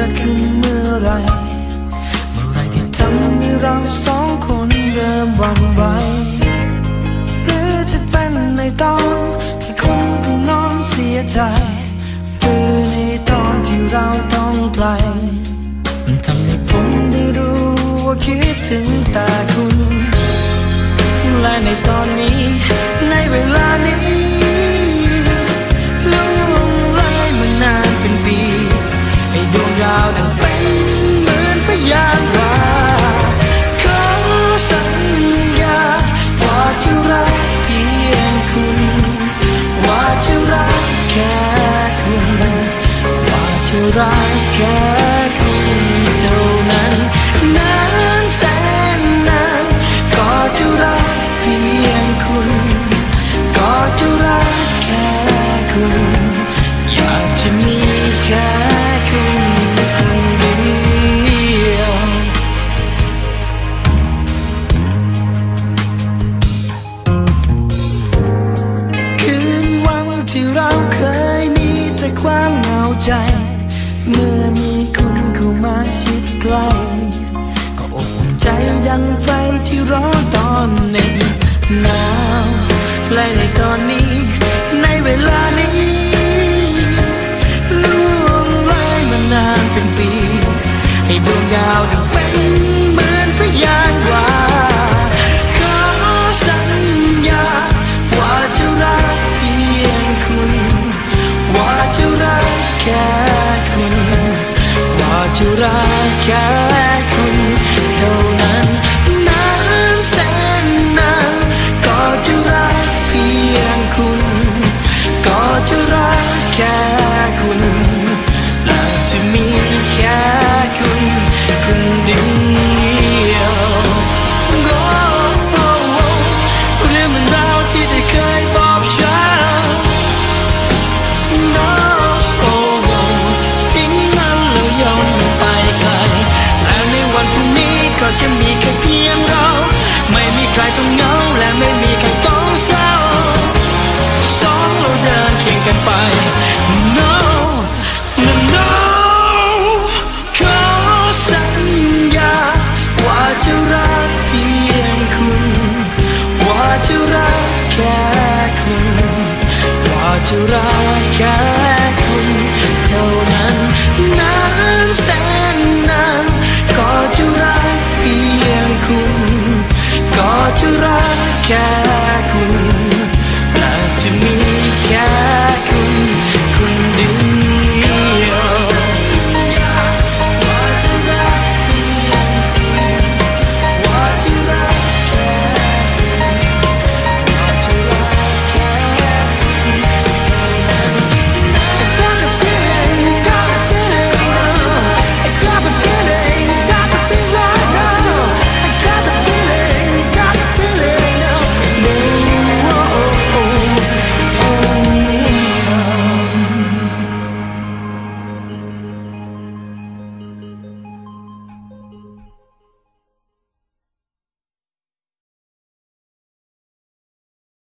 กิดขึ้นเมื่อไร เมื่อไรที่ทำให้เราสองคนเริ่มหวั่นไหวหรือจะเป็นในตอนที่คุณต้องนอนเสียใจ หรือในตอนที่เราต้องไกล มันทำให้ผมได้รู้ว่าคิดถึงแต่คุณ และในตอนนี้ในเวลา แค่คุณเท่านั้นนะ ใกล้ ก็อบอุ่นใจดังไฟที่ร้อนตอนหน็บหนาวและในตอนนี้ ในเวลานี้ล่วงเลยมานานเป็นปี ให้ดวงดาวดังเป็น จะรักแค่คุณเท่านั้นนานแสนนานก็จะรักเพียงคุณ ก็จะรักแค่คุณและจะมีแค่คุณคนเดียวโอ้โอ้โอ้เรื่องมันราวที่